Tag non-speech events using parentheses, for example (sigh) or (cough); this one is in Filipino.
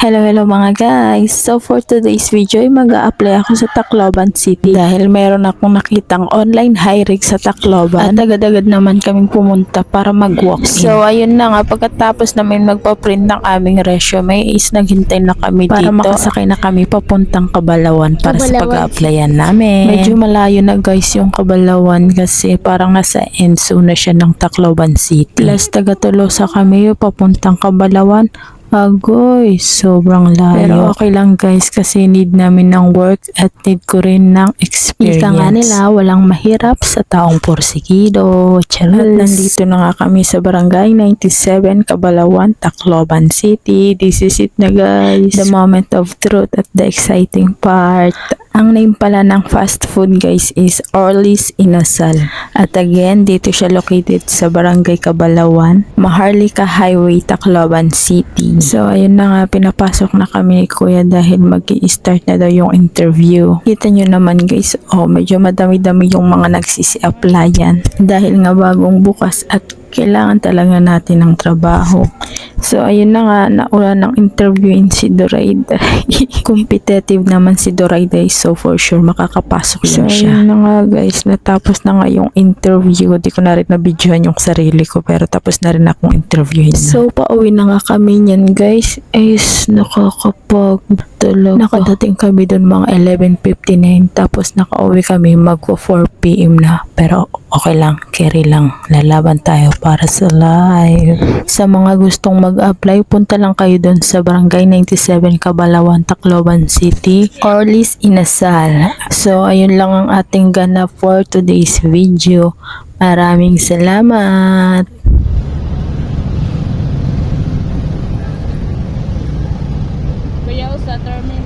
Hello, hello mga guys. So for today's video ay mag apply ako sa Tacloban City dahil meron akong nakitang online hiring sa Tacloban at agad-agad naman kaming pumunta para mag-walk So ayun na nga pagkatapos namin magpa-print ng aming resume is naghintay na kami para dito makasakay na kami papuntang Kabalawan para sa Kabalawan. pag-applyan namin. Medyo malayo na guys yung Kabalawan kasi parang nasa Enso na siya ng Tacloban City. Plus taga Tolosa kami papuntang Kabalawan. Agoy, sobrang layo. Pero okay lang guys kasi need namin ng work at need ko rin ng experience. Ika nga nila, walang mahirap sa taong porsigido. Charot. At nandito na nga kami sa Barangay 97, Kabalawan, Tacloban City. This is it na guys. The moment of truth at the exciting part. Ang name pala ng fast food guys is Orly's Inasal. At again, dito siya located sa Barangay Kabalawan, Maharlika Highway, Tacloban City. So, ayun na nga, pinapasok na kami ni Kuya dahil mag start na daw yung interview. Kita nyo naman guys, oh, medyo madami-dami yung mga nagsisi-applyan. Dahil nga bagong bukas at kailangan talaga natin ng trabaho. So, ayun na nga, nauna ng interviewin si Dorayda. (laughs) Competitive naman si Dorayda, so for sure makakapasok So, yun siya. Ayun na nga guys, natapos na nga yung interview. Di ko na rin nabidyohan yung sarili ko, pero tapos na rin akong interviewin. So, pauwi na nga kami niyan guys. Is nakakapagtulog. Nakadating kami doon mga 11.59, tapos nakauwi kami magpo 4pm na. Pero okay lang, carry lang. Lalaban tayo para sa live. Sa mga gustong mag-apply, punta lang kayo doon sa Barangay 97 Kabalawan, Tacloban City, Orlis Inasal. So, ayun lang ang ating ganap for today's video. Maraming salamat! Kuya, sa terminal.